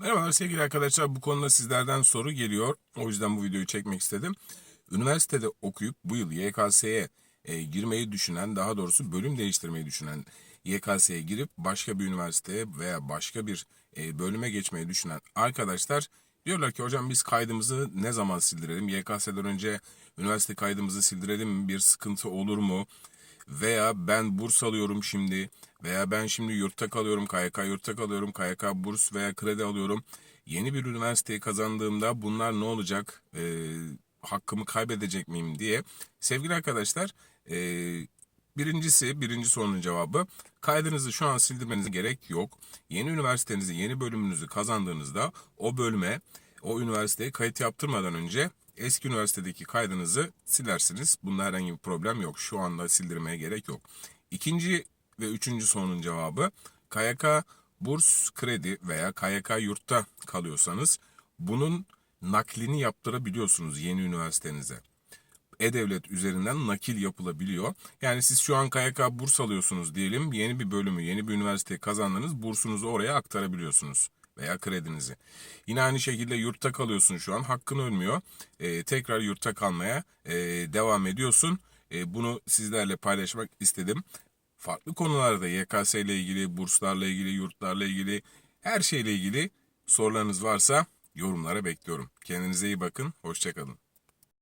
Merhabalar sevgili arkadaşlar. Bu konuda sizlerden soru geliyor. O yüzden bu videoyu çekmek istedim. Üniversitede okuyup bu yıl YKS'ye e, girmeyi düşünen, daha doğrusu bölüm değiştirmeyi düşünen, YKS'ye girip başka bir üniversiteye veya başka bir e, bölüme geçmeyi düşünen arkadaşlar diyorlar ki hocam biz kaydımızı ne zaman sildirelim? YKS'den önce üniversite kaydımızı sildirelim? Bir sıkıntı olur mu? Veya ben burs alıyorum şimdi veya ben şimdi yurtta kalıyorum, KYK yurtta kalıyorum, KYK burs veya kredi alıyorum. Yeni bir üniversiteyi kazandığımda bunlar ne olacak, Ee, hakkımı kaybedecek miyim diye. Sevgili arkadaşlar, ee, birincisi, birinci sorunun cevabı kaydınızı şu an sildirmenize gerek yok. Yeni üniversitenizi, yeni bölümünüzü kazandığınızda o bölüme, o üniversiteye kayıt yaptırmadan önce eski üniversitedeki kaydınızı silersiniz. Bunda herhangi bir problem yok. Şu anda sildirmeye gerek yok. İkinci ve üçüncü sorunun cevabı KYK burs kredi veya KYK yurtta kalıyorsanız bunun naklini yaptırabiliyorsunuz yeni üniversitenize. E-Devlet üzerinden nakil yapılabiliyor. Yani siz şu an KYK burs alıyorsunuz diyelim. Yeni bir bölümü, yeni bir üniversiteyi kazandınız. Bursunuzu oraya aktarabiliyorsunuz veya kredinizi. Yine aynı şekilde yurtta kalıyorsun şu an. Hakkın ölmüyor. Ee, tekrar yurtta kalmaya e, devam ediyorsun. E, bunu sizlerle paylaşmak istedim. Farklı konularda YKS ile ilgili, burslarla ilgili, yurtlarla ilgili, her şeyle ilgili sorularınız varsa yorumlara bekliyorum. Kendinize iyi bakın. Hoşçakalın.